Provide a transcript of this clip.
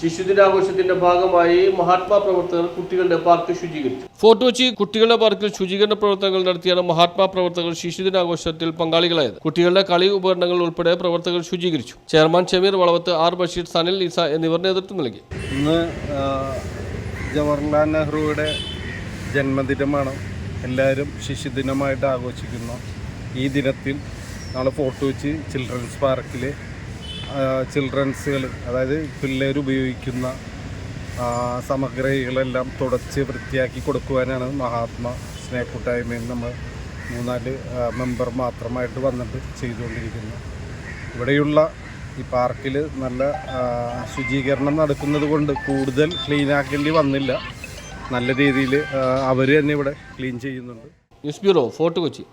ശിശുദിനാഘോഷത്തിന്റെ ഭാഗമായി മഹാത്മാ പ്രവർത്തകർ കുട്ടികളുടെ പാർക്ക് ശുചീകരിച്ചു. ഫോർട്ട് കൊച്ചി കുട്ടികളുടെ പാർക്കിൽ ശുചീകരണ പ്രവർത്തനങ്ങൾ നടത്തിയാണ് മഹാത്മാ പ്രവർത്തകർ ശിശുദിനാഘോഷത്തിൽ പങ്കാളികളായത്. കുട്ടികളുടെ കളി ഉപകരണങ്ങൾ ഉൾപ്പെടെ പ്രവർത്തകർ ശുചീകരിച്ചു. Chairman Shameer Valavath R Basheer Sanil Lisa എന്നിവർ നേതൃത്വം നൽകി. ഇന്ന് ജവഹർലാൽ നെഹ്റുവിടെ ജന്മദിനമാണ്. എല്ലാവരും ശിശുദിനമായിട്ട് ആഘോഷിക്കുന്ന. ഈ ദിനത്തിൽ നമ്മൾ ഫോർട്ട് കൊച്ചി ചിൽഡ്രൻസ് പാർക്കിൽ ചിൽഡ്രൻസുകൾ അതായത് പിള്ളേർ ഉപയോഗിക്കുന്ന സാമഗ്രികളെല്ലാം തുടച്ച് വൃത്തിയാക്കി കൊടുക്കുവാനാണ് മഹാത്മാ സ്നേഹക്കൂട്ടായ്മയിൽ നമ്മൾ മൂന്നാൽ മെമ്പർ മാത്രമായിട്ട് വന്നിട്ട് ചെയ്തുകൊണ്ടിരിക്കുന്നത്. ഇവിടെയുള്ള ഈ പാർക്കിൽ നല്ല ശുചീകരണം നടക്കുന്നത് കൊണ്ട് കൂടുതൽ ക്ലീൻ ആക്കേണ്ടി വന്നില്ല. നല്ല രീതിയിൽ അവർ തന്നെ ഇവിടെ ക്ലീൻ ചെയ്യുന്നുണ്ട്. News bureau Fort Kochi.